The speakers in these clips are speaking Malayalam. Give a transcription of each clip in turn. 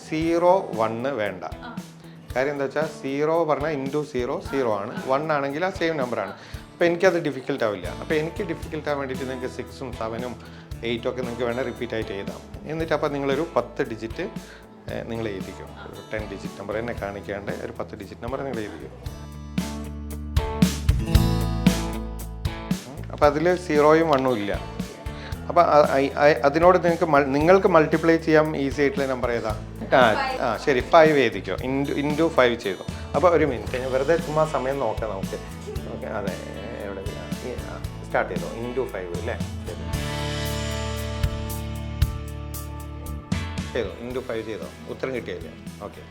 സീറോ വണ്ണ് വേണ്ട. കാര്യം എന്താ വെച്ചാൽ സീറോ പറഞ്ഞാൽ ഇന്റു സീറോ സീറോ ആണ്. വൺ ആണെങ്കിൽ ആ സെയിം നമ്പർ ആണ്. അപ്പോൾ എനിക്കത് ഡിഫിക്കൽട്ട് ആവില്ല. അപ്പോൾ എനിക്ക് ഡിഫിക്കൽട്ട് ആവാൻ വേണ്ടിയിട്ട് നിങ്ങൾക്ക് സിക്സും സെവനും എയ്റ്റും ഒക്കെ നിങ്ങൾക്ക് വേണേൽ റിപ്പീറ്റ് ആയിട്ട് എഴുതാം. എന്നിട്ട് അപ്പോൾ നിങ്ങളൊരു പത്ത് ഡിജിറ്റ് നിങ്ങൾ എഴുതിക്കും. ടെൻ ഡിജിറ്റ് നമ്പർ എന്നെ കാണിക്കാണ്ട് ഒരു പത്ത് ഡിജിറ്റ് നമ്പർ നിങ്ങൾ എഴുതിക്കും. അപ്പോൾ അതിൽ സീറോയും വണ്ണും ഇല്ല. അപ്പോൾ അതിനോട് നിങ്ങൾക്ക് നിങ്ങൾക്ക് മൾട്ടിപ്ലൈ ചെയ്യാം ഈസി ആയിട്ടുള്ള നമ്പർ ഏതാ? ആ ആ ശരി ഫൈവ് എഴുതിക്കോ. ഇന്റു ഇന്റു ഫൈവ് ചെയ്തു. അപ്പോൾ ഒരു മിനിറ്റ് ഞാൻ വെറുതെ ചുമ്മാ സമയം നോക്കാം നമുക്ക്. ഓക്കെ അതെ എവിടെ സ്റ്റാർട്ട് ചെയ്തോ. ഇന്റു ഫൈവ് അല്ലേ ശരി. ചെയ്തോ. ഇന്റു ഫൈവ് ചെയ്തോ. ഉത്തരം കിട്ടിയല്ലേ? ഓക്കെ.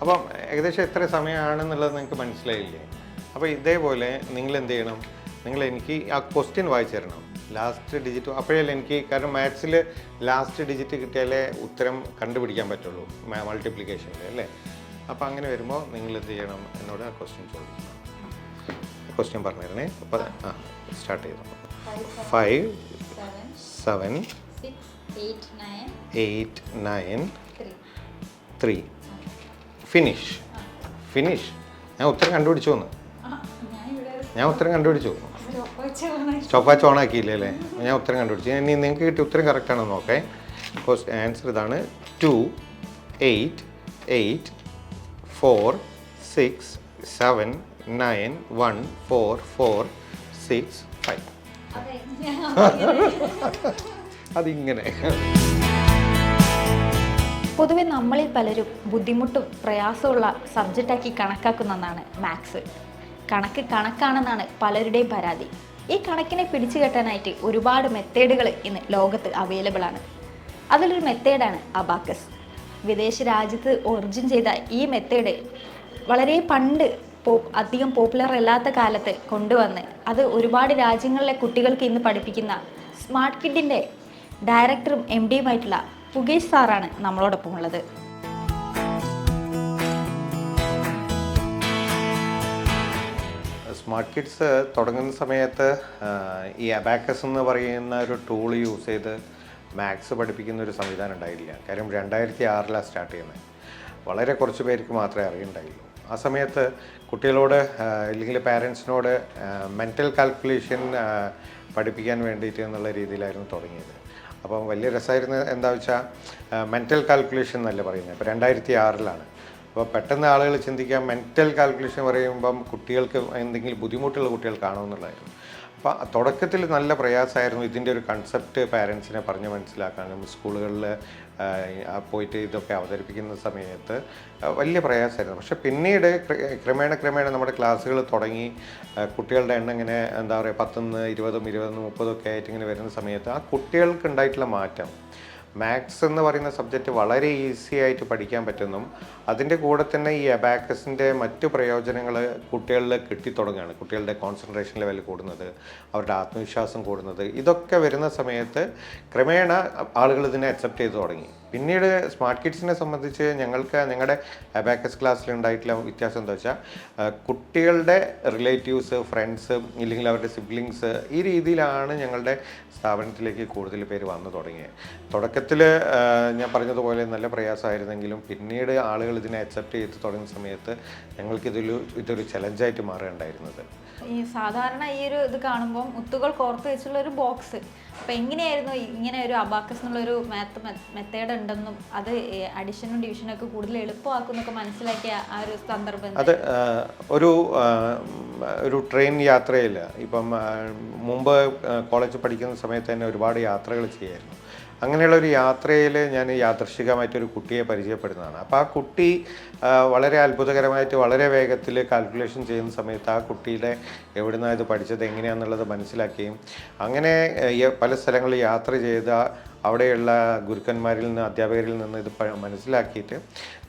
അപ്പം ഏകദേശം എത്ര സമയമാണെന്നുള്ളത് നിങ്ങൾക്ക് മനസ്സിലായില്ലേ? അപ്പോൾ ഇതേപോലെ നിങ്ങൾ എന്ത് ചെയ്യണം? നിങ്ങൾ എനിക്ക് ആ ക്വസ്റ്റ്യൻ വായിച്ചു തരണം. ലാസ്റ്റ് ഡിജിറ്റ് അപ്പോഴല്ലേ എനിക്ക് കാരണം മാത്സിൽ ലാസ്റ്റ് ഡിജിറ്റ് കിട്ടിയാലേ ഉത്തരം കണ്ടുപിടിക്കാൻ പറ്റുള്ളൂ മൾട്ടിപ്ലിക്കേഷനിൽ അല്ലേ? അപ്പോൾ അങ്ങനെ വരുമ്പോൾ നിങ്ങൾ എന്ത് ചെയ്യണം എന്നോട് ആ ക്വസ്റ്റ്യൻ ചോദിക്കണം. ക്വസ്റ്റ്യൻ പറഞ്ഞിരുന്നേ. അപ്പോൾ ആ സ്റ്റാർട്ട് ചെയ്തു. Five seven eight nine. Three finish finish ഞാൻ ഉത്തരം കണ്ടുപിടിച്ചു എന്ന്. ആ, ഞാൻ ഉത്തരം കണ്ടുപിടിച്ചു. സ്റ്റോപ്പ് വാച്ച് ഓൺ ആക്കിയില്ലേ അല്ലേ? ഞാൻ ഉത്തരം കണ്ടുപിടിച്ചു. ഇനി നിങ്ങൾക്ക് കിട്ടിയ ഉത്തരം കറക്റ്റ് ആണോ നോക്കേ. ആൻസർ ഇതാണ് two eight eight four six seven nine one four four six five അതിങ്ങനെ. പൊതുവെ നമ്മളിൽ പലരും ബുദ്ധിമുട്ടും പ്രയാസമുള്ള സബ്ജക്റ്റാക്കി കണക്കാക്കുന്ന ഒന്നാണ് മാത്സ് കണക്ക് കണക്കാണെന്നാണ് പലരുടെയും പരാതി. ഈ കണക്കിനെ പിടിച്ചു കെട്ടാനായിട്ട് ഒരുപാട് മെത്തേഡുകൾ ഇന്ന് ലോകത്ത് അവൈലബിൾ ആണ്. അതിലൊരു മെത്തേഡാണ് അബാക്കസ്. വിദേശ രാജ്യത്ത് ഒറിജിൻ ചെയ്ത ഈ മെത്തേഡ് വളരെ പണ്ട് പോ അധികം പോപ്പുലർ അല്ലാത്ത കാലത്ത് കൊണ്ടുവന്ന് അത് ഒരുപാട് രാജ്യങ്ങളിലെ കുട്ടികൾക്ക് ഇന്ന് പഠിപ്പിക്കുന്ന സ്മാർട്ട് കിഡിന്റെ ഡയറക്ടറും എം ഡിയുമായിട്ടുള്ള പുകേഷ് സാറാണ് നമ്മളോടൊപ്പം ഉള്ളത്. സ്മാർട്ട് കിഡ്സ് തുടങ്ങുന്ന സമയത്ത് ഈ അബാക്കസ് എന്ന് പറയുന്ന ഒരു ടൂൾ യൂസ് ചെയ്ത് മാത്സ് പഠിപ്പിക്കുന്ന ഒരു സംവിധാനം ഉണ്ടായില്ല കാര്യം രണ്ടായിരത്തി ആറിലാണ് സ്റ്റാർട്ട് ചെയ്യുന്നത്. വളരെ കുറച്ച് പേർക്ക് മാത്രമേ അറിയുണ്ടായുള്ളൂ. ആ സമയത്ത് കുട്ടികളോട് അല്ലെങ്കിൽ പാരൻസിനോട് മെന്റൽ കാൽക്കുലേഷൻ പഠിപ്പിക്കാൻ വേണ്ടിയിട്ട് എന്നുള്ള രീതിയിലായിരുന്നു തുടങ്ങിയത്. അപ്പം വലിയ രസമായിരുന്നു എന്താ വെച്ചാൽ മെന്റൽ കാൽക്കുലേഷൻ എന്നല്ല പറയുന്നത്. ഇപ്പോൾ രണ്ടായിരത്തി ആറിലാണ് അപ്പോൾ പെട്ടെന്ന് ആളുകൾ ചിന്തിക്കാം മെന്റൽ കാൽക്കുലേഷൻ പറയുമ്പം കുട്ടികൾക്ക് എന്തെങ്കിലും ബുദ്ധിമുട്ടുള്ള കുട്ടികൾ എന്നുള്ളതായിരുന്നു. അപ്പോൾ തുടക്കത്തിൽ നല്ല പ്രയാസമായിരുന്നു ഇതിന്റെ ഒരു കൺസെപ്റ്റ് പാരൻസിനെ പറഞ്ഞ് മനസ്സിലാക്കാനും സ്കൂളുകളിൽ പോയിട്ട് ഇതൊക്കെ അവതരിപ്പിക്കുന്ന സമയത്ത് വലിയ പ്രയാസമായിരുന്നു. പക്ഷേ പിന്നീട് ക്രമേണ ക്രമേണ നമ്മുടെ ക്ലാസ്സുകൾ തുടങ്ങി കുട്ടികളുടെ എണ്ണം ഇങ്ങനെ എന്താ പറയുക പത്തുനിന്ന് ഇരുപതും ഇരുപതും മുപ്പതും ഒക്കെ ആയിട്ട് ഇങ്ങനെ വരുന്ന സമയത്ത് ആ കുട്ടികൾക്ക് ഉണ്ടായിട്ടുള്ള മാറ്റം മാത്സ് എന്ന് പറയുന്ന സബ്ജക്റ്റ് വളരെ ഈസി ആയിട്ട് പഠിക്കാൻ പറ്റുന്നു. അതിന്റെ കൂടെ തന്നെ ഈ അബാക്കസിന്റെ മറ്റു പ്രയോജനങ്ങൾ കുട്ടികളിൽ കിട്ടിത്തുടങ്ങുകയാണ് കുട്ടികളുടെ കോൺസെൻട്രേഷൻ ലെവൽ കൂടുന്നത് അവരുടെ ആത്മവിശ്വാസം കൂടുന്നത്. ഇതൊക്കെ വരുന്ന സമയത്ത് ക്രമേണ ആളുകൾ ഇതിനെ അക്സെപ്റ്റ് ചെയ്ത് തുടങ്ങി. പിന്നീട് സ്മാർട്ട് കിഡ്സിനെ സംബന്ധിച്ച് ഞങ്ങൾക്ക് ഞങ്ങളുടെ അബാക്കസ് ക്ലാസ്സിൽ ഉണ്ടായിട്ടുള്ള വ്യത്യാസം എന്താ വെച്ചാൽ കുട്ടികളുടെ റിലേറ്റീവ്സ് ഫ്രണ്ട്സ് ഇല്ലെങ്കിൽ അവരുടെ സിബ്ലിങ്സ് ഈ രീതിയിലാണ് ഞങ്ങളുടെ സ്ഥാപനത്തിലേക്ക് കൂടുതൽ പേര് വന്നു തുടങ്ങിയത്. തുടക്കത്തിൽ ഞാൻ പറഞ്ഞതുപോലെ നല്ല പ്രയാസമായിരുന്നെങ്കിലും പിന്നീട് ആളുകൾ ഇതിനെ അക്സെപ്റ്റ് ചെയ്ത് തുടങ്ങിയ സമയത്ത് ഞങ്ങൾക്കിതൊരു ഇതൊരു ചലഞ്ചായിട്ട് മാറുകയുണ്ടായിരുന്നത്. ഈ സാധാരണ ഈ ഒരു ഇത് കാണുമ്പോൾ മുത്തുകൾ കോർത്ത് വെച്ചുള്ള ഒരു ബോക്സ് അപ്പം എങ്ങനെയായിരുന്നു ഇങ്ങനെ ഒരു അബാക്കസ് എന്നുള്ളൊരു മാത്ത് മെത്തേഡ് ഉണ്ടെന്നും അത് അഡിഷനും ഡിവിഷനും ഒക്കെ കൂടുതൽ എളുപ്പമാക്കുന്നൊക്കെ മനസ്സിലാക്കിയ ആ ഒരു സന്ദർഭം അത് ഒരു ഒരു ട്രെയിൻ യാത്രയിൽ ഇപ്പം മുമ്പ് കോളേജ് പഠിക്കുന്ന സമയത്ത് തന്നെ ഒരുപാട് യാത്രകൾ ചെയ്യായിരുന്നു. അങ്ങനെയുള്ള ഒരു യാത്രയിൽ ഞാൻ യാദൃശികമായിട്ടൊരു കുട്ടിയെ പരിചയപ്പെടുന്നതാണ്. അപ്പോൾ ആ കുട്ടി വളരെ അത്ഭുതകരമായിട്ട് വളരെ വേഗത്തിൽ കാൽക്കുലേഷൻ ചെയ്യുന്ന സമയത്ത് ആ കുട്ടിയുടെ എവിടുന്നാണ് ഇത് പഠിച്ചത് എങ്ങനെയാണെന്നുള്ളത് മനസ്സിലാക്കുകയും അങ്ങനെ പല സ്ഥലങ്ങളിൽ യാത്ര ചെയ്ത അവിടെയുള്ള ഗുരുക്കന്മാരിൽ നിന്ന് അധ്യാപകരിൽ നിന്ന് ഇത് മനസ്സിലാക്കിയിട്ട്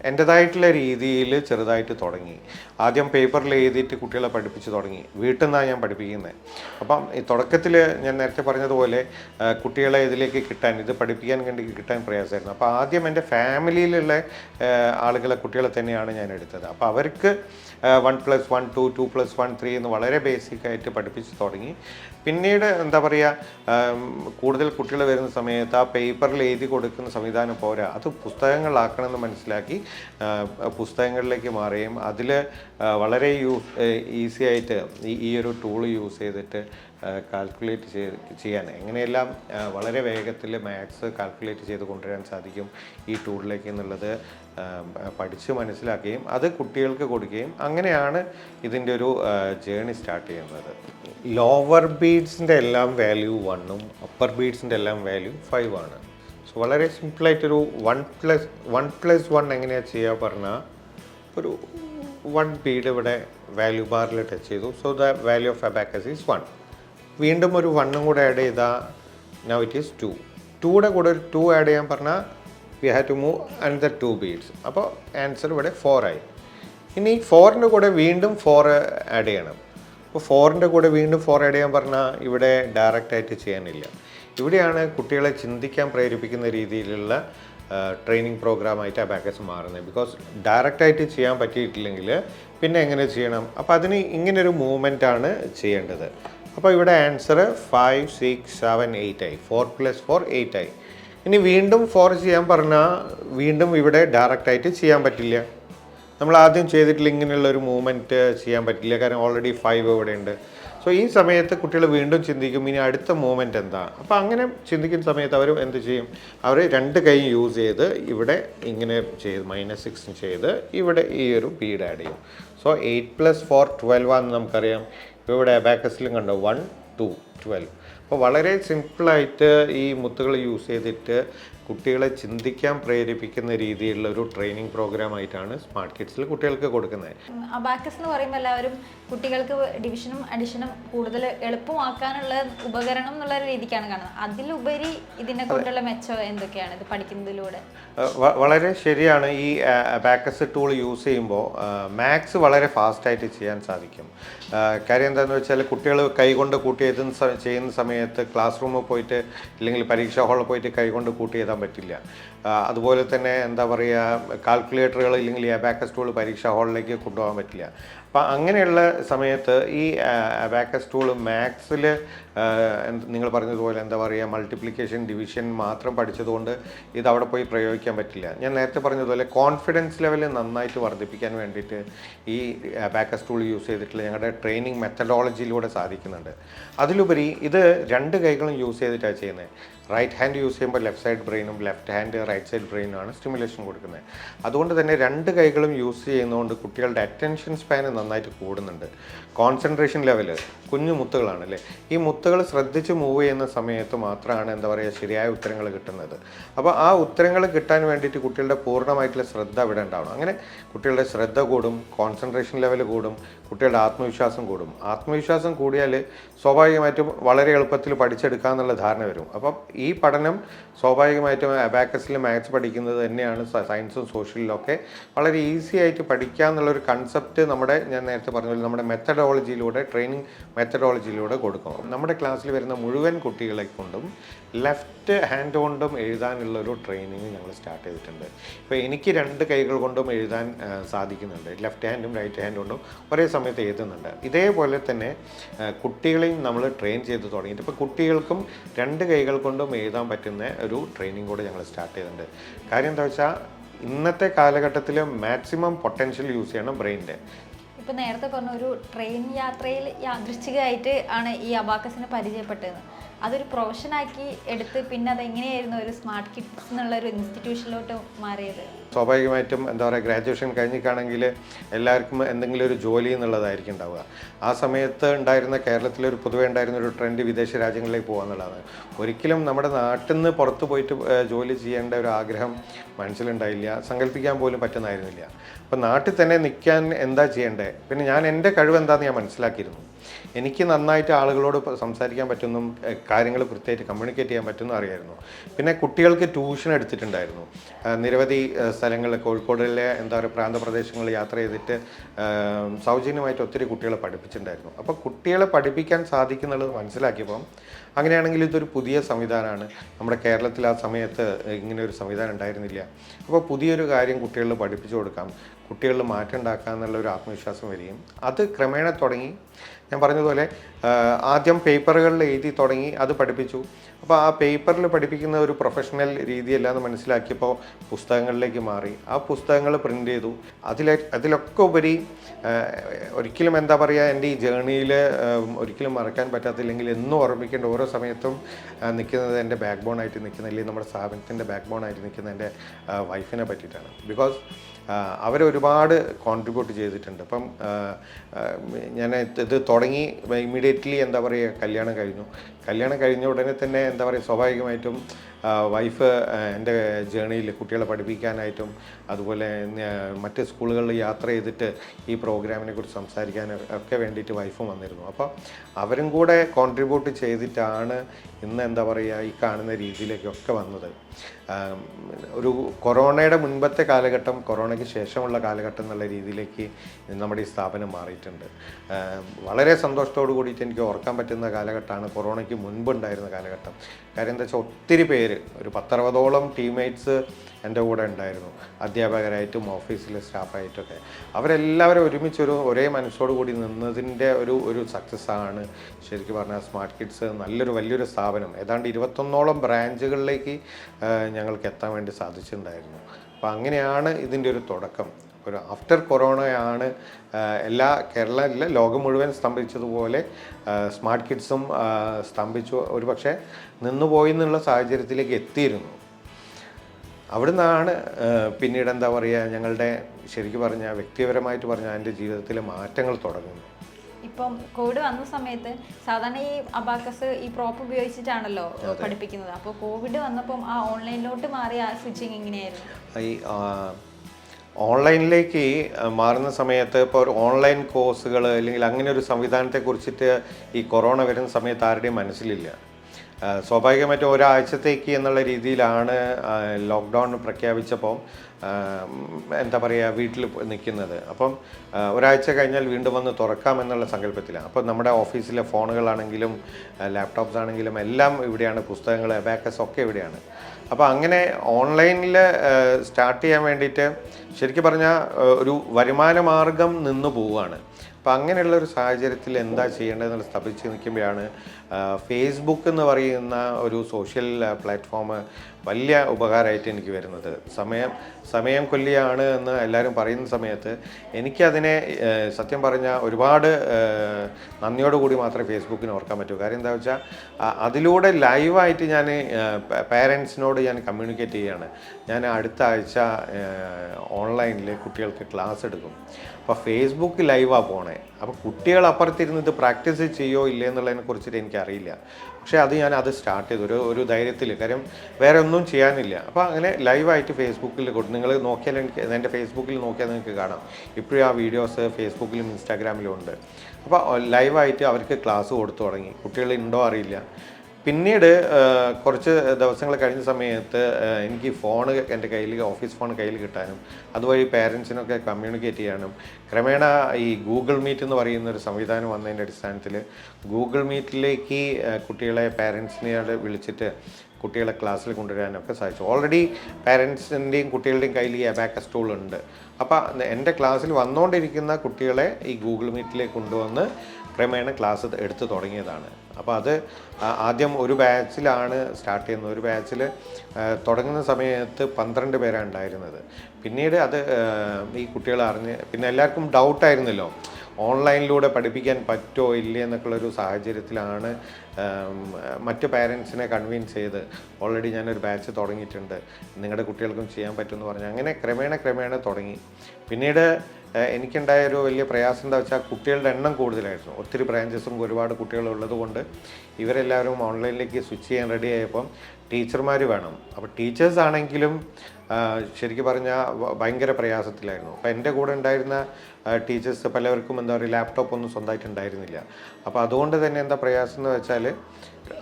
എന്റെതായിട്ടുള്ള രീതിയിൽ ചെറുതായിട്ട് തുടങ്ങി. ആദ്യം പേപ്പറിൽ എഴുതിയിട്ട് കുട്ടികളെ പഠിപ്പിച്ച് തുടങ്ങി. വീട്ടിൽ നിന്നാണ് ഞാൻ പഠിപ്പിക്കുന്നത് അപ്പം ഈ തുടക്കത്തിൽ ഞാൻ നേരത്തെ പറഞ്ഞതുപോലെ കുട്ടികളെ ഇതിലേക്ക് കിട്ടാൻ ഇത് പഠിപ്പിക്കാൻ കണ്ടി കിട്ടാൻ പ്രയാസമായിരുന്നു. അപ്പോൾ ആദ്യം എന്റെ ഫാമിലിയിലുള്ള ആളുകളെ കുട്ടികളെ തന്നെയാണ് ഞാൻ എടുത്തത്. അപ്പോൾ അവർക്ക് one plus one two two plus one three എന്ന് വളരെ ബേസിക്കായിട്ട് പഠിപ്പിച്ച് തുടങ്ങി. പിന്നീട് എന്താ പറയുക കൂടുതൽ കുട്ടികൾ വരുന്ന സമയത്ത് ആ പേപ്പറിൽ എഴുതി കൊടുക്കുന്ന സംവിധാനം പോരാ. അത് പുസ്തകങ്ങളാക്കണമെന്ന് മനസ്സിലാക്കി പുസ്തകങ്ങളിലേക്ക് മാറുകയും അതിൽ വളരെ യൂസ് ഈസി ആയിട്ട് ഈ ഒരു ടൂൾ യൂസ് ചെയ്തിട്ട് കാൽക്കുലേറ്റ് ചെയ്യാൻ. എങ്ങനെയെല്ലാം വളരെ വേഗത്തിൽ മാത്സ് കാൽക്കുലേറ്റ് ചെയ്ത് കൊണ്ടുവരാൻ സാധിക്കും ഈ ടൂളിലേക്ക് എന്നുള്ളത് പഠിച്ച് മനസ്സിലാക്കുകയും അത് കുട്ടികൾക്ക് കൊടുക്കുകയും അങ്ങനെയാണ് ഇതിന്റെ ഒരു ജേണി സ്റ്റാർട്ട് ചെയ്യുന്നത്. ലോവർ ബീഡ്സിന്റെ എല്ലാം വാല്യൂ വണ്ണും അപ്പർ ബീഡ്സിന്റെ എല്ലാം വാല്യൂ ഫൈവ് ആണ്. സോ വളരെ സിമ്പിളായിട്ടൊരു one plus one plus one എങ്ങനെയാണ് ചെയ്യുക പറഞ്ഞാൽ ഒരു വൺ ബീഡ് ഇവിടെ വാല്യൂ ബാറിൽ ടച്ച് ചെയ്തു. So the value of abacus is one വീണ്ടും ഒരു വണ്ണും കൂടെ ആഡ് ചെയ്താൽ നൗ ഇറ്റ് ഈസ് ടു ടൂടെ കൂടെ ഒരു ടു ആഡ് ചെയ്യാൻ പറഞ്ഞാൽ we have to move another two beads അപ്പോൾ ആൻസർ ഇവിടെ ഫോർ ആയി. ഇനി ഫോറിന്റെ കൂടെ വീണ്ടും ഫോർ ആഡ് ചെയ്യണം. അപ്പോൾ ഫോറിന്റെ കൂടെ വീണ്ടും ഫോർ ആഡ് ചെയ്യാൻ പറഞ്ഞാൽ ഇവിടെ ഡയറക്റ്റായിട്ട് ചെയ്യാനില്ല. ഇവിടെയാണ് കുട്ടികളെ ചിന്തിക്കാൻ പ്രേരിപ്പിക്കുന്ന രീതിയിലുള്ള ട്രെയിനിങ് പ്രോഗ്രാമായിട്ട് അബാക്കസ് മാറുന്നത്. ബിക്കോസ് ഡയറക്റ്റായിട്ട് ചെയ്യാൻ പറ്റിയിട്ടില്ലെങ്കിൽ പിന്നെ എങ്ങനെ ചെയ്യണം? അപ്പോൾ അതിന് ഇങ്ങനൊരു മൂവ്മെന്റ് ആണ് ചെയ്യേണ്ടത്. അപ്പോൾ ഇവിടെ answer five six seven eight ആയി. ഫോർ പ്ലസ് ഫോർ എയ്റ്റ് ആയി. ഇനി വീണ്ടും ഫോർ ചെയ്യാൻ പറഞ്ഞാൽ വീണ്ടും ഇവിടെ ഡയറക്റ്റ് ആയിട്ട് ചെയ്യാൻ പറ്റില്ല. നമ്മൾ ആദ്യം ചെയ്തിട്ടില്ല ഇങ്ങനെയുള്ള ഒരു മൂവ്മെന്റ് ചെയ്യാൻ പറ്റില്ല. കാരണം ഓൾറെഡി ഫൈവ് ഇവിടെ ഉണ്ട്. സോ ഈ സമയത്ത് കുട്ടികൾ വീണ്ടും ചിന്തിക്കും ഇനി അടുത്ത മൂവ്മെന്റ് എന്താ? അപ്പോൾ അങ്ങനെ ചിന്തിക്കുന്ന സമയത്ത് അവർ എന്ത് ചെയ്യും? അവർ രണ്ട് കൈ യൂസ് ചെയ്ത് ഇവിടെ ഇങ്ങനെ ചെയ്ത് മൈനസ് സിക്സ് ചെയ്ത് ഇവിടെ ഈ ഒരു ബീഡ് ആഡ് ചെയ്യും. So eight plus four twelve ആണെന്ന് നമുക്കറിയാം. ഇവിടെ ബാക്കസിലും കണ്ടോ? വൺ ടു ട്വൽവ് അപ്പോൾ വളരെ സിമ്പിളായിട്ട് ഈ മുത്തുകൾ യൂസ് ചെയ്തിട്ട് കുട്ടികളെ ചിന്തിക്കാൻ പ്രേരിപ്പിക്കുന്ന രീതിയിലുള്ള ഒരു ട്രെയിനിങ് പ്രോഗ്രാം ആയിട്ടാണ് സ്മാർട്ട് കിഡ്സിൽ കുട്ടികൾക്ക് കൊടുക്കുന്നത്. അബാക്കസ് എന്ന് പറയുമ്പോൾ എല്ലാവരും കുട്ടികൾക്ക് ഡിവിഷനും അഡിഷനും കൂടുതൽ എളുപ്പമാക്കാനുള്ള ഉപകരണം എന്നുള്ള രീതിക്കാണ് കാണുന്നത്. അതിലുപരി ഇതിനെ കൊണ്ടുള്ള മെച്ചം എന്തൊക്കെയാണ് ഇത് പഠിക്കുന്നതിലൂടെ? വളരെ ശരിയാണ് ഈ അബാക്കസ് ടൂൾ യൂസ് ചെയ്യുമ്പോൾ മാത്സ് വളരെ ഫാസ്റ്റായിട്ട് ചെയ്യാൻ സാധിക്കും. കാര്യം എന്താണെന്ന് വെച്ചാൽ കുട്ടികൾ കൈകൊണ്ട് കൂട്ടി എഴുതുന്ന ചെയ്യുന്ന സമയത്ത് ക്ലാസ് റൂമിൽ പോയിട്ട് അല്ലെങ്കിൽ പരീക്ഷാ ഹാളിൽ പോയിട്ട് കൈകൊണ്ട് കൂട്ടി എഴുതാൻ പറ്റില്ല. അതുപോലെ തന്നെ എന്താ പറയുക കാൽക്കുലേറ്ററുകൾ ഇല്ലെങ്കിൽ അബാക്കസ് ടൂൾ പരീക്ഷാ ഹാളിലേക്ക് കൊണ്ടുപോകാൻ പറ്റില്ല. അപ്പം അങ്ങനെയുള്ള സമയത്ത് ഈ അബാക്കസ് ടൂൾ മാത്സിൽ നിങ്ങൾ പറഞ്ഞതുപോലെ എന്താ പറയുക മൾട്ടിപ്ലിക്കേഷൻ ഡിവിഷൻ മാത്രം പഠിച്ചതുകൊണ്ട് ഇത് അവിടെ പോയി പ്രയോഗിക്കാൻ പറ്റില്ല. ഞാൻ നേരത്തെ പറഞ്ഞതുപോലെ കോൺഫിഡൻസ് ലെവൽ നന്നായിട്ട് വർദ്ധിപ്പിക്കാൻ വേണ്ടിയിട്ട് ഈ അബാക്കസ് ടൂൾ യൂസ് ചെയ്തിട്ടുള്ള ഞങ്ങളുടെ ട്രെയിനിങ് മെത്തഡോളജിയിലൂടെ സാധിക്കുന്നുണ്ട്. അതിലുപരി ഇത് രണ്ട് കൈകളും യൂസ് ചെയ്തിട്ടാണ് ചെയ്യുന്നത് റൈറ്റ് ഹാൻഡ് യൂസ് ചെയ്യുമ്പോൾ ലെഫ്റ്റ് സൈഡ് ബ്രെയിനും ലെഫ്റ്റ് ഹാൻഡ് റൈറ്റ് സൈഡ് ബ്രെയിനുമാണ് സ്റ്റിമുലേഷൻ കൊടുക്കുന്നത്. അതുകൊണ്ട് തന്നെ രണ്ട് കൈകളും യൂസ് ചെയ്യുന്നതുകൊണ്ട് കുട്ടികളുടെ അറ്റൻഷൻ സ്പാന് നന്നായിട്ട് കൂടുന്നുണ്ട്. കോൺസെൻട്രേഷൻ ലെവൽ കുഞ്ഞു മുത്തുകളാണ് അല്ലേ? ഈ മുത്തുകൾ ശ്രദ്ധിച്ച് മൂവ് ചെയ്യുന്ന സമയത്ത് മാത്രമാണ് എന്താ പറയുക ശരിയായ ഉത്തരങ്ങൾ കിട്ടുന്നത്. അപ്പോൾ ആ ഉത്തരങ്ങൾ കിട്ടാൻ വേണ്ടിയിട്ട് കുട്ടികളുടെ പൂർണമായിട്ടുള്ള ശ്രദ്ധ അവിടെ ഉണ്ടാവണം. അങ്ങനെ കുട്ടികളുടെ ശ്രദ്ധ കൂടും കോൺസെൻട്രേഷൻ ലെവൽ കൂടും കുട്ടികളുടെ ആത്മവിശ്വാസം കൂടും. ആത്മവിശ്വാസം കൂടിയാൽ സ്വാഭാവികമായിട്ടും വളരെ എളുപ്പത്തിൽ പഠിച്ചെടുക്കുക എന്നുള്ള ധാരണ വരും. അപ്പം ഈ പഠനം സ്വാഭാവികമായിട്ടും അബാക്കസിൽ മാത്സ് പഠിക്കുന്നത് തന്നെയാണ് സയൻസും സോഷ്യലിലും ഒക്കെ വളരെ ഈസി ആയിട്ട് പഠിക്കുക എന്നുള്ളൊരു കൺസെപ്റ്റ് നമ്മുടെ ഞാൻ നേരത്തെ പറഞ്ഞ പോലെ നമ്മുടെ മെത്തഡോളജിയിലൂടെ ട്രെയിനിങ് മെത്തഡോളജിയിലൂടെ കൊടുക്കും. നമ്മുടെ ക്ലാസ്സിൽ വരുന്ന മുഴുവൻ കുട്ടികളെ കൊണ്ടും ലെഫ്റ്റ് ഹാൻഡ് കൊണ്ടും എഴുതാനുള്ള ഒരു ട്രെയിനിങ് ഞങ്ങൾ സ്റ്റാർട്ട് ചെയ്തിട്ടുണ്ട്. ഇപ്പോൾ എനിക്ക് രണ്ട് കൈകൾ കൊണ്ടും എഴുതാൻ സാധിക്കുന്നുണ്ട്. ലെഫ്റ്റ് ഹാൻഡും റൈറ്റ് ഹാൻഡ് കൊണ്ടും ഒരേ സമയത്ത് എഴുതുന്നുണ്ട്. ഇതേപോലെ തന്നെ കുട്ടികളെയും നമ്മൾ ട്രെയിൻ ചെയ്ത് തുടങ്ങിയിട്ട് ഇപ്പോൾ കുട്ടികൾക്കും രണ്ട് കൈകൾ കൊണ്ടും എഴുതാൻ പറ്റുന്ന ഒരു ട്രെയിനിങ് കൂടെ ഞങ്ങൾ സ്റ്റാർട്ട് ചെയ്തിട്ടുണ്ട്. കാര്യം എന്താ വെച്ചാൽ ഇന്നത്തെ കാലഘട്ടത്തിൽ മാക്സിമം പൊട്ടൻഷ്യൽ യൂസ് ചെയ്യണം ബ്രെയിനിന്റെ ഇപ്പൊ നേരത്തെ പറഞ്ഞ ഒരു ട്രെയിൻ യാത്രയിൽ യാദൃശ്ചികമായിട്ട് ആണ് ഈ അബാക്കസിനെ പരിചയപ്പെട്ടത്. അതൊരു പ്രൊഫഷനാക്കി എടുത്ത് പിന്നെ അത് എങ്ങനെയായിരുന്നു ഒരു സ്മാർട്ട് കിഡ്സ് എന്നുള്ള ഒരു ഇൻസ്റ്റിറ്റ്യൂഷനിലോട്ട് മാറിയത്? സ്വാഭാവികമായിട്ടും എന്താ പറയുക ഗ്രാജുവേഷൻ കഴിഞ്ഞിട്ടാണെങ്കിൽ എല്ലാവർക്കും എന്തെങ്കിലും ഒരു ജോലി എന്നുള്ളതായിരിക്കും ഉണ്ടാവുക. ആ സമയത്ത് ഉണ്ടായിരുന്ന കേരളത്തിലൊരു പൊതുവെ ഉണ്ടായിരുന്ന ഒരു ട്രെൻഡ് വിദേശ രാജ്യങ്ങളിലേക്ക് പോകുക എന്നുള്ളതാണ് ഒരിക്കലും നമ്മുടെ നാട്ടിൽ നിന്ന് പുറത്ത് പോയിട്ട് ജോലി ചെയ്യേണ്ട ഒരു ആഗ്രഹം മനസ്സിലുണ്ടായില്ല. സങ്കല്പിക്കാൻ പോലും പറ്റുന്നതായിരുന്നില്ല. അപ്പം നാട്ടിൽ തന്നെ നിൽക്കാൻ എന്താ ചെയ്യേണ്ടത് പിന്നെ ഞാൻ എന്റെ കഴിവ് എന്താണെന്ന് ഞാൻ മനസ്സിലാക്കിയിരുന്നു. എനിക്ക് നന്നായിട്ട് ആളുകളോട് സംസാരിക്കാൻ പറ്റുന്നു കാര്യങ്ങൾ കൃത്യമായിട്ട് കമ്മ്യൂണിക്കേറ്റ് ചെയ്യാൻ പറ്റുന്നു അറിയായിരുന്നു. പിന്നെ കുട്ടികൾക്ക് ട്യൂഷൻ എടുത്തിട്ടുണ്ടായിരുന്നു. നിരവധി സ്ഥലങ്ങളിൽ കോഴിക്കോടിലെ എന്താ പറയുക പ്രാന്തപ്രദേശങ്ങളിൽ യാത്ര ചെയ്തിട്ട് സൗജന്യമായിട്ട് ഒത്തിരി കുട്ടികളെ പഠിപ്പിച്ചിട്ടുണ്ടായിരുന്നു. അപ്പോൾ കുട്ടികളെ പഠിപ്പിക്കാൻ സാധിക്കുന്നുള്ളത് മനസ്സിലാക്കിയപ്പം അങ്ങനെയാണെങ്കിൽ ഇതൊരു പുതിയ സംവിധാനമാണ്. നമ്മുടെ കേരളത്തിൽ ആ സമയത്ത് ഇങ്ങനെ ഒരു സംവിധാനം ഉണ്ടായിരുന്നില്ല. അപ്പോൾ പുതിയൊരു കാര്യം കുട്ടികളിൽ പഠിപ്പിച്ചു കൊടുക്കാം. കുട്ടികളിൽ മാറ്റം ഉണ്ടാക്കുക എന്നുള്ള ഒരു ആത്മവിശ്വാസം വരികയും അത് ക്രമേണ തുടങ്ങി. ഞാൻ പറഞ്ഞതുപോലെ ആദ്യം പേപ്പറുകളിൽ എഴുതി തുടങ്ങി അത് പഠിപ്പിച്ചു. അപ്പോൾ ആ പേപ്പറിൽ പഠിപ്പിക്കുന്ന ഒരു പ്രൊഫഷണൽ രീതിയല്ലാന്ന് മനസ്സിലാക്കിയപ്പോൾ പുസ്തകങ്ങളിലേക്ക് മാറി. ആ പുസ്തകങ്ങൾ പ്രിന്റ് ചെയ്തു. അതിലെ അതിലൊക്കെ ഉപരി ഒരിക്കലും എന്താ പറയുക എന്റെ ഈ ജേണിയിൽ ഒരിക്കലും മറക്കാൻ പറ്റാത്തില്ലെങ്കിൽ എന്നും ഓർമ്മിക്കേണ്ട ഓരോ സമയത്തും നിൽക്കുന്നത് എന്റെ ബാക്ക് ബോൺ ആയിട്ട് നിൽക്കുന്ന അല്ലെങ്കിൽ നമ്മുടെ സ്ഥാപനത്തിന്റെ ബാക്ക് ബോൺ ആയിട്ട് നിൽക്കുന്ന എന്റെ വൈഫിനെ പറ്റിയിട്ടാണ്. ബിക്കോസ് അവരൊരുപാട് കോൺട്രിബ്യൂട്ട് ചെയ്തിട്ടുണ്ട്. അപ്പം ഞാൻ ഇത് തുടങ്ങി ഇമ്മീഡിയറ്റ്ലി എന്താ പറയുക കല്യാണം കഴിഞ്ഞു. കല്യാണം കഴിഞ്ഞ ഉടനെ തന്നെ എന്താ പറയുക സ്വാഭാവികമായിട്ടും വൈഫ് എന്റെ ജേണിയിൽ കുട്ടികളെ പഠിപ്പിക്കാനായിട്ടും അതുപോലെ മറ്റ് സ്കൂളുകളിൽ യാത്ര ചെയ്തിട്ട് ഈ പ്രോഗ്രാമിനെ കുറിച്ച് സംസാരിക്കാൻ ഒക്കെ വേണ്ടിയിട്ട് വൈഫും വന്നിരുന്നു. അപ്പോൾ അവരും കൂടെ കോൺട്രിബ്യൂട്ട് ചെയ്തിട്ടാണ് ഇന്ന് എന്താ പറയുക ഈ കാണുന്ന രീതിയിലേക്കൊക്കെ വന്നത്. ഒരു കൊറോണയുടെ മുൻപത്തെ കാലഘട്ടം കൊറോണയ്ക്ക് ശേഷമുള്ള കാലഘട്ടം എന്നുള്ള രീതിയിലേക്ക് നമ്മുടെ ഈ സ്ഥാപനം മാറിയിട്ടുണ്ട്. വളരെ സന്തോഷത്തോടു കൂടിയിട്ട് എനിക്ക് ഓർക്കാൻ പറ്റുന്ന കാലഘട്ടമാണ് കൊറോണയ്ക്ക് മുൻപുണ്ടായിരുന്ന കാലഘട്ടം. കാര്യം എന്താ വെച്ചാൽ ഒത്തിരി പേര് ഒരു പത്തറുപതോളം ടീംമേറ്റ്സ് എന്റെ കൂടെ ഉണ്ടായിരുന്നു. അധ്യാപകരായിട്ടും ഓഫീസിലെ സ്റ്റാഫായിട്ടൊക്കെ. അവരെല്ലാവരും ഒരുമിച്ചൊരു ഒരേ മനസ്സോടു കൂടി നിന്നതിന്റെ ഒരു ഒരു സക്സസ്സാണ് ശരിക്കും പറഞ്ഞാൽ സ്മാർട്ട് കിഡ്സ് നല്ലൊരു വലിയൊരു സ്ഥാപനം. ഏതാണ്ട് ഇരുപത്തൊന്നോളം ബ്രാഞ്ചുകളിലേക്ക് ഞങ്ങൾക്ക് എത്താൻ വേണ്ടി സാധിച്ചിട്ടുണ്ടായിരുന്നു. അപ്പോൾ അങ്ങനെയാണ് ഇതിന്റെ ഒരു തുടക്കം. ഒരു ആഫ്റ്റർ കൊറോണയാണ് എല്ലാ കേരളത്തിലെ ലോകം മുഴുവൻ സ്തംഭിച്ചതുപോലെ സ്മാർട്ട് കിഡ്സും സ്തംഭിച്ചു. ഒരു പക്ഷേ നിന്നുപോയി എന്നുള്ള സാഹചര്യത്തിലേക്ക് എത്തിയിരുന്നു. അവിടുന്നാണ് നിന്നാണ് പിന്നീട് എന്താ പറയുക ഞങ്ങളുടെ ശരിക്കും പറഞ്ഞാൽ വ്യക്തിപരമായിട്ട് പറഞ്ഞാൽ എന്റെ ജീവിതത്തിലെ മാറ്റങ്ങൾ തുടങ്ങുന്നു ഇപ്പം കോവിഡ് വന്ന സമയത്ത് സാധാരണ ഈ അബാക്കസ് ഈ പ്രോപ്പ് ഉപയോഗിച്ചിട്ടാണല്ലോ പഠിപ്പിക്കുന്നത്. അപ്പോൾ കോവിഡ് വന്നപ്പം ആ ഓൺലൈനിലോട്ട് മാറിയ ആ സ്വിച്ചിങ് എങ്ങനെയായിരുന്നു? ഈ ഓൺലൈനിലേക്ക് മാറുന്ന സമയത്ത് ഇപ്പോൾ ഒരു ഓൺലൈൻ കോഴ്സുകൾ അല്ലെങ്കിൽ അങ്ങനെ ഒരു സംവിധാനത്തെ കുറിച്ചിട്ട് ഈ കൊറോണ വരുന്ന സമയത്ത് ആരുടെയും മനസ്സിലില്ല. സ്വാഭാവികമായിട്ടും ഒരാഴ്ചത്തേക്ക് എന്നുള്ള രീതിയിലാണ് ലോക്ക്ഡൗൺ പ്രഖ്യാപിച്ചപ്പോൾ എന്താ പറയുക വീട്ടിൽ നിൽക്കുന്നത്. അപ്പം ഒരാഴ്ച കഴിഞ്ഞാൽ വീണ്ടും വന്ന് തുറക്കാം എന്നുള്ള സങ്കല്പത്തിലാണ്. അപ്പം നമ്മുടെ ഓഫീസിലെ ഫോണുകളാണെങ്കിലും ലാപ്ടോപ്സ് ആണെങ്കിലും എല്ലാം ഇവിടെയാണ് പുസ്തകങ്ങൾ അബാക്കസ് ഒക്കെ ഇവിടെയാണ്. അപ്പോൾ അങ്ങനെ ഓൺലൈനിൽ സ്റ്റാർട്ട് ചെയ്യാൻ വേണ്ടിയിട്ട് ശരിക്കും പറഞ്ഞാൽ ഒരു വരുമാന മാർഗം നിന്ന് പോവുകയാണ്. അപ്പോൾ അങ്ങനെയുള്ള ഒരു സാഹചര്യത്തിൽ എന്താ ചെയ്യേണ്ടതെന്ന് സ്ഥാപിച്ച് നിൽക്കുമ്പോഴാണ് ഫേസ്ബുക്ക് എന്ന് പറയുന്ന ഒരു സോഷ്യൽ പ്ലാറ്റ്ഫോം വലിയ ഉപകാരമായിട്ട് എനിക്ക് വരുന്നത്. സമയം സമയം കൊല്ലിയാണ് എന്ന് എല്ലാവരും പറയുന്ന സമയത്ത് എനിക്കതിനെ സത്യം പറഞ്ഞാൽ ഒരുപാട് നന്ദിയോടുകൂടി മാത്രമേ ഫേസ്ബുക്കിന് ഓർക്കാൻ പറ്റൂ. കാര്യം എന്താ വെച്ചാൽ അതിലൂടെ ലൈവായിട്ട് ഞാൻ പാരൻസിനോട് ഞാൻ കമ്മ്യൂണിക്കേറ്റ് ചെയ്യുകയാണ് ഞാൻ അടുത്ത ആഴ്ച ഓൺലൈനിൽ കുട്ടികൾക്ക് ക്ലാസ് എടുക്കും. അപ്പോൾ ഫേസ്ബുക്ക് ലൈവാണ് പോണേ. അപ്പോൾ കുട്ടികൾ അപ്പുറത്തിരുന്ന് ഇത് പ്രാക്ടീസ് ചെയ്യോ ഇല്ലേ എന്നുള്ളതിനെ കുറിച്ചിട്ട് എനിക്കറിയില്ല. പക്ഷേ അത് ഞാൻ അത് സ്റ്റാർട്ട് ചെയ്തു. ഒരു ഒരു ധൈര്യത്തിൽ കാര്യം വേറെ ഒന്നും ചെയ്യാനില്ല. അപ്പോൾ അങ്ങനെ ലൈവായിട്ട് ഫേസ്ബുക്കിൽ കൊടുത്തു നിങ്ങൾ നോക്കിയാൽ എനിക്ക് എന്റെ ഫേസ്ബുക്കിൽ നോക്കിയാൽ നിങ്ങൾക്ക് കാണാം. ഇപ്പോഴും ആ വീഡിയോസ് ഫേസ്ബുക്കിലും ഇൻസ്റ്റാഗ്രാമിലും ഉണ്ട്. അപ്പോൾ ലൈവായിട്ട് അവർക്ക് ക്ലാസ് കൊടുത്തു തുടങ്ങി. കുട്ടികൾ ഉണ്ടോ അറിയില്ല. പിന്നീട് കുറച്ച് ദിവസങ്ങൾ കഴിഞ്ഞ സമയത്ത് എനിക്ക് ഫോൺ എന്റെ കയ്യിൽ ഓഫീസ് ഫോൺ കയ്യിൽ കിട്ടാനും അതുവഴി പേരൻസിനൊക്കെ കമ്മ്യൂണിക്കേറ്റ് ചെയ്യാനും ക്രമേണ ഈ ഗൂഗിൾ മീറ്റ് എന്ന് പറയുന്ന ഒരു സംവിധാനം വന്നതിന്റെ അടിസ്ഥാനത്തിൽ ഗൂഗിൾ മീറ്റിലേക്ക് കുട്ടികളെ പേരൻസിനെ വിളിച്ചിട്ട് കുട്ടികളെ ക്ലാസ്സിൽ കൊണ്ടുവരാനൊക്കെ സാധിച്ചു ഓൾറെഡി പാരൻസിന്റെയും കുട്ടികളുടെയും കയ്യിൽ ഈ അബാക്കസ് ടൂൾ ഉണ്ട്. അപ്പോൾ എന്റെ ക്ലാസ്സിൽ വന്നുകൊണ്ടിരിക്കുന്ന കുട്ടികളെ ഈ ഗൂഗിൾ മീറ്റിലേക്ക് കൊണ്ടുവന്ന് ക്രമേണ ക്ലാസ് എടുത്തു തുടങ്ങിയതാണ്. അപ്പോൾ അത് ആദ്യം ഒരു ബാച്ചിലാണ് സ്റ്റാർട്ട് ചെയ്യുന്നത്. ഒരു ബാച്ചിൽ തുടങ്ങുന്ന സമയത്ത് പന്ത്രണ്ട് പേരാണ് ഉണ്ടായിരുന്നത്. പിന്നീട് അത് ഈ കുട്ടികൾ അറിഞ്ഞ് പിന്നെ എല്ലാവർക്കും ഡൗട്ടായിരുന്നല്ലോ ഓൺലൈനിലൂടെ പഠിപ്പിക്കാൻ പറ്റുമോ ഇല്ലേ എന്നൊക്കെയുള്ളൊരു സാഹചര്യത്തിലാണ് മറ്റ് പാരൻസിനെ കൺവിൻസ് ചെയ്ത് ഓൾറെഡി ഞാനൊരു ബാച്ച് തുടങ്ങിയിട്ടുണ്ട്. നിങ്ങളുടെ കുട്ടികൾക്കും ചെയ്യാൻ പറ്റുമെന്ന് പറഞ്ഞു അങ്ങനെ ക്രമേണ ക്രമേണ തുടങ്ങി. പിന്നീട് എനിക്കുണ്ടായ ഒരു വലിയ പ്രയാസം എന്താ വെച്ചാൽ കുട്ടികളുടെ എണ്ണം കൂടുതലായിരുന്നു. ഒത്തിരി ബ്രാഞ്ചസും ഒരുപാട് കുട്ടികളുള്ളത് കൊണ്ട് ഇവരെല്ലാവരും ഓൺലൈനിലേക്ക് സ്വിച്ച് ചെയ്യാൻ റെഡി ആയപ്പം ടീച്ചർമാർ വേണം. അപ്പോൾ ടീച്ചേഴ്സ് ആണെങ്കിലും ശരിക്കും പറഞ്ഞാൽ ഭയങ്കര പ്രയാസത്തിലായിരുന്നു. അപ്പോൾ എന്റെ കൂടെ ഉണ്ടായിരുന്ന ടീച്ചേഴ്സ് പലവർക്കും എന്താ പറയുക ലാപ്ടോപ്പ് ഒന്നും സ്വന്തമായിട്ട് ഉണ്ടായിരുന്നില്ല അപ്പോൾ അതുകൊണ്ട് തന്നെ എന്താ പ്രയാസം എന്ന് വെച്ചാൽ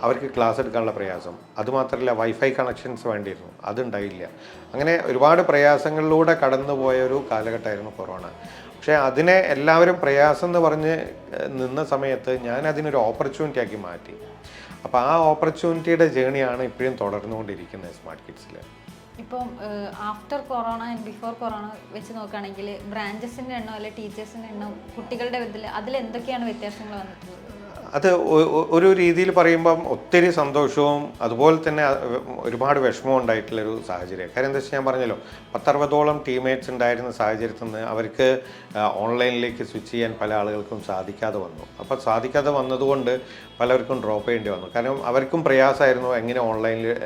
അവർക്ക് ക്ലാസ് എടുക്കാനുള്ള പ്രയാസം. അതുമാത്രമല്ല വൈഫൈ കണക്ഷൻസ് വേണ്ടിയിരുന്നു. അതുണ്ടായില്ല. അങ്ങനെ ഒരുപാട് പ്രയാസങ്ങളിലൂടെ കടന്നുപോയ ഒരു കാലഘട്ടമായിരുന്നു കൊറോണ. പക്ഷേ അതിനെ എല്ലാവരും പ്രയാസം എന്ന് പറഞ്ഞ് നിന്ന സമയത്ത് ഞാൻ അതിനൊരു ഓപ്പർച്യൂണിറ്റി ആക്കി മാറ്റി. അപ്പോൾ ആ ഓപ്പർച്യൂണിറ്റിയുടെ ജേണിയാണ് ഇപ്പോഴും തുടർന്നുകൊണ്ടിരിക്കുന്നത് സ്മാർട്ട് കിഡ്സിൽ ഇപ്പം after corona and before corona വെച്ച് നോക്കുകയാണെങ്കിൽ ബ്രാഞ്ചസിന്റെ എണ്ണം അല്ലെ ടീച്ചേഴ്സിന്റെ എണ്ണം കുട്ടികളുടെ ഇതിൽ അതിൽ എന്തൊക്കെയാണ് വ്യത്യാസങ്ങൾ വന്നിട്ടുള്ളത്? അത് ഒരു രീതിയിൽ പറയുമ്പം ഒത്തിരി സന്തോഷവും അതുപോലെ തന്നെ ഒരുപാട് വിഷമവും ഉണ്ടായിട്ടുള്ളൊരു സാഹചര്യം കാര്യം എന്താ വെച്ചാൽ ഞാൻ പറഞ്ഞല്ലോ പത്തറുപതോളം ടീംമേറ്റ്സ് ഉണ്ടായിരുന്ന സാഹചര്യത്തിൽ നിന്ന് അവർക്ക് ഓൺലൈനിലേക്ക് സ്വിച്ച് ചെയ്യാൻ പല ആളുകൾക്കും സാധിക്കാതെ വന്നു. അപ്പോൾ സാധിക്കാതെ വന്നതുകൊണ്ട് പലർക്കും ഡ്രോപ്പ് ചെയ്യേണ്ടി വന്നു. കാരണം അവർക്കും പ്രയാസമായിരുന്നു എങ്ങനെ ഓൺലൈനിൽ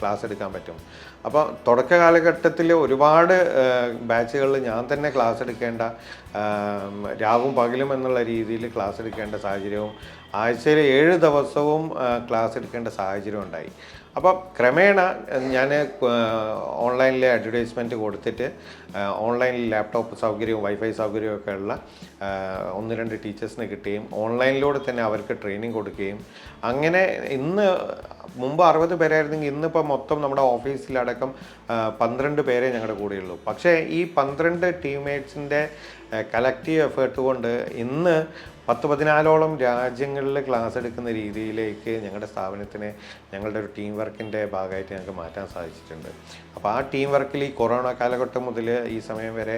ക്ലാസ് എടുക്കാൻ പറ്റും. അപ്പോൾ തുടക്ക കാലഘട്ടത്തിൽ ഒരുപാട് ബാച്ചുകളിൽ ഞാൻ തന്നെ ക്ലാസ് എടുക്കേണ്ട രാവും പകലും എന്നുള്ള രീതിയിൽ ക്ലാസ് എടുക്കേണ്ട സാഹചര്യവും ആഴ്ചയിൽ ഏഴ് ദിവസവും ക്ലാസ് എടുക്കേണ്ട സാഹചര്യം ഉണ്ടായി. അപ്പോൾ ക്രമേണ ഞാൻ ഓൺലൈനിലെ അഡ്വർടൈസ്മെന്റ് കൊടുത്തിട്ട് ഓൺലൈനിൽ ലാപ്ടോപ്പ് സൗകര്യവും വൈഫൈ സൗകര്യവും ഒക്കെ ഉള്ള ഒന്ന് രണ്ട് ടീച്ചേഴ്സിനെ കിട്ടുകയും ഓൺലൈനിലൂടെ തന്നെ അവർക്ക് ട്രെയിനിങ് കൊടുക്കുകയും അങ്ങനെ ഇന്ന് മുമ്പ് അറുപത് പേരായിരുന്നെങ്കിൽ ഇന്നിപ്പോൾ മൊത്തം നമ്മുടെ ഓഫീസിലടക്കം പന്ത്രണ്ട് പേരെ ഞങ്ങളുടെ കൂടെയുള്ളൂ. പക്ഷേ ഈ പന്ത്രണ്ട് ടീംമേറ്റ്സിന്റെ കലക്റ്റീവ് എഫേർട്ട് കൊണ്ട് ഇന്ന് പത്ത് പതിനാലോളം രാജ്യങ്ങളിൽ ക്ലാസ് എടുക്കുന്ന രീതിയിലേക്ക് ഞങ്ങളുടെ സ്ഥാപനത്തിനെ ഞങ്ങളുടെ ഒരു ടീം വർക്കിന്റെ ഭാഗമായിട്ട് ഞങ്ങൾക്ക് മാറ്റാൻ സാധിച്ചിട്ടുണ്ട്. അപ്പോൾ ആ ടീം വർക്കിൽ ഈ കൊറോണ കാലഘട്ടം മുതൽ ഈ സമയം വരെ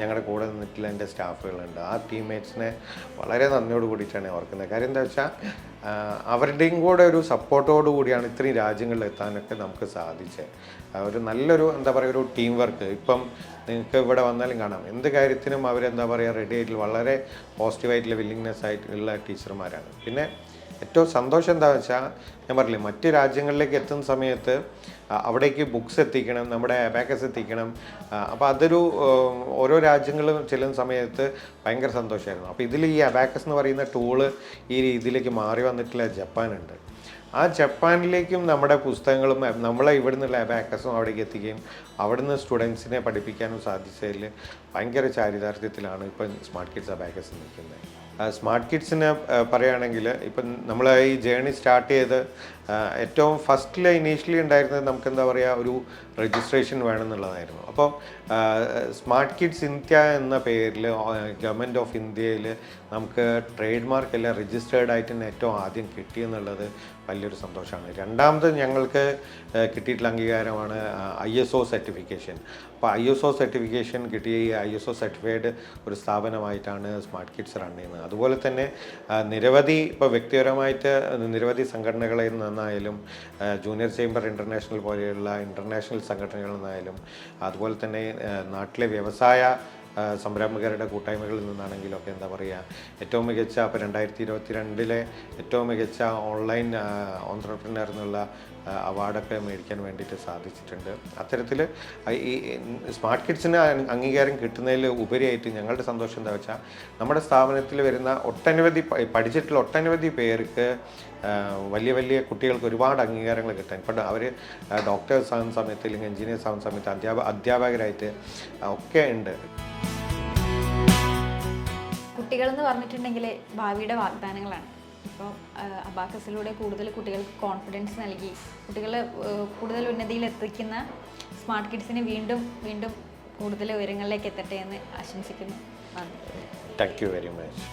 ഞങ്ങളുടെ കൂടെ നിന്നിട്ടുള്ള എന്റെ സ്റ്റാഫുകളുണ്ട്. ആ ടീംമേറ്റ്സിനെ വളരെ നന്ദിയോട് കൂടിയിട്ടാണ് ഓർക്കുന്നത്. കാര്യം എന്താ വെച്ചാൽ അവരുടെയും കൂടെ ഒരു സപ്പോർട്ടോടു കൂടിയാണ് ഇത്രയും രാജ്യങ്ങളിൽ എത്താനൊക്കെ നമുക്ക് സാധിച്ചത് ഒരു നല്ലൊരു എന്താ പറയുക ഒരു ടീം വർക്ക് ഇപ്പം നിങ്ങൾക്ക് ഇവിടെ വന്നാലും കാണാം. എന്ത് കാര്യത്തിനും അവരെന്താ പറയുക റെഡി ആയിട്ടുള്ള വളരെ പോസിറ്റീവായിട്ടുള്ള വില്ലിങ്നെസ് ആയിട്ടുള്ള ടീച്ചർമാരാണ്. പിന്നെ ഏറ്റവും സന്തോഷം എന്താണെന്ന് വെച്ചാൽ ഞാൻ പറഞ്ഞില്ലേ മറ്റ് രാജ്യങ്ങളിലേക്ക് എത്തുന്ന സമയത്ത് അവിടേക്ക് ബുക്സ് എത്തിക്കണം നമ്മുടെ അബാക്കസ് എത്തിക്കണം. അപ്പോൾ അതൊരു ഓരോ രാജ്യങ്ങളും ചെല്ലുന്ന സമയത്ത് ഭയങ്കര സന്തോഷമായിരുന്നു. അപ്പോൾ ഇതിൽ ഈ അബാക്കസ് എന്ന് പറയുന്ന ടൂൾ ഈ രീതിയിലേക്ക് മാറി വന്നിട്ടുള്ള ജപ്പാനുണ്ട് ആ ജപ്പാനിലേക്കും നമ്മുടെ പുസ്തകങ്ങളും നമ്മളെ ഇവിടെ നിന്നുള്ള അബാക്കസും അവിടേക്ക് എത്തിക്കുകയും അവിടുന്ന് സ്റ്റുഡൻസിനെ പഠിപ്പിക്കാനും സാധിച്ചതിൽ ഭയങ്കര ചാരിതാർത്ഥ്യത്തിലാണ് ഇപ്പം സ്മാർട്ട് കിഡ്സ് അബാക്കസ് നിൽക്കുന്നത്. സ്മാർട്ട് കിഡ്സിനെ പറയുകയാണെങ്കിൽ ഇപ്പം നമ്മൾ ഈ ജേണി സ്റ്റാർട്ട് ചെയ്ത് ഏറ്റവും ഫസ്റ്റിൽ ഇനീഷ്യലി ഉണ്ടായിരുന്നത് നമുക്ക് എന്താ പറയുക ഒരു രജിസ്ട്രേഷൻ വേണമെന്നുള്ളതായിരുന്നു. അപ്പോൾ സ്മാർട്ട് കിഡ്സ് ഇന്ത്യ എന്ന പേരിൽ ഗവൺമെന്റ് ഓഫ് ഇന്ത്യയിൽ നമുക്ക് ട്രേഡ് മാർക്ക് എല്ലാം രജിസ്റ്റേർഡ് ആയിട്ട് ഏറ്റവും ആദ്യം കിട്ടിയെന്നുള്ളത് വലിയൊരു സന്തോഷമാണ്. രണ്ടാമത് ഞങ്ങൾക്ക് കിട്ടിയിട്ടുള്ള അംഗീകാരമാണ് ഐ എസ് ഒ സർട്ടിഫിക്കേഷൻ അപ്പോൾ ഐ എസ് ഒ സർട്ടിഫിക്കേഷൻ കിട്ടിയ ഈ ഐ എസ് ഒ സർട്ടിഫൈഡ് ഒരു സ്ഥാപനമായിട്ടാണ് സ്മാർട്ട് കിഡ്സ് റൺ ചെയ്യുന്നത്. അതുപോലെ തന്നെ നിരവധി ഇപ്പോൾ വ്യക്തിപരമായിട്ട് നിരവധി സംഘടനകളിൽ നിന്നായാലും ജൂനിയർ ചേംബർ ഇന്റർനാഷണൽ പോലെയുള്ള ഇന്റർനാഷണൽ സംഘടനകളിൽ നിന്നായാലും അതുപോലെ തന്നെ നാട്ടിലെ വ്യവസായ സംരംഭകരുടെ കൂട്ടായ്മകളിൽ നിന്നാണെങ്കിലും ഒക്കെ എന്താ പറയുക ഏറ്റവും മികച്ച ഇപ്പോൾ രണ്ടായിരത്തി ഇരുപത്തി രണ്ടിലെ ഏറ്റവും മികച്ച ഓൺലൈൻ ഓൺട്രപ്രണർ എന്നുള്ള അവാർഡൊക്കെ മേടിക്കാൻ വേണ്ടിയിട്ട് സാധിച്ചിട്ടുണ്ട്. അത്തരത്തിൽ ഈ സ്മാർട്ട് കിഡ്സിന് അംഗീകാരം കിട്ടുന്നതിൽ ഉപരിയായിട്ട് ഞങ്ങളുടെ സന്തോഷം എന്താ വെച്ചാൽ നമ്മുടെ സ്ഥാപനത്തിൽ വരുന്ന ഒട്ടനവധി പഠിച്ചിട്ടുള്ള ഒട്ടനവധി പേർക്ക് വലിയ വലിയ കുട്ടികൾക്ക് ഒരുപാട് അംഗീകാരങ്ങൾ കിട്ടാൻ. ഇപ്പം അവർ ഡോക്ടേഴ്സ് ആവുന്ന സമയത്ത് അല്ലെങ്കിൽ എഞ്ചിനീയേഴ്സ് ആവുന്ന സമയത്ത് അധ്യാപക അധ്യാപകരായിട്ട് ഒക്കെ ഉണ്ട്. കുട്ടികൾ എന്ന് പറഞ്ഞിട്ടുണ്ടെങ്കിൽ ഭാവിയുടെ വാഗ്ദാനങ്ങളാണ്. ഇപ്പോൾ അബാക്കസിലൂടെ കൂടുതൽ കുട്ടികൾക്ക് കോൺഫിഡൻസ് നൽകി. കുട്ടികളെ കൂടുതൽ ഉന്നതിയിൽ എത്തിക്കുന്ന സ്മാർട്ട് കിഡ്സിനെ വീണ്ടും വീണ്ടും കൂടുതൽ ഉയരങ്ങളിലേക്ക് എത്തട്ടെ എന്ന് ആശംസിക്കുന്നു. Thank you very much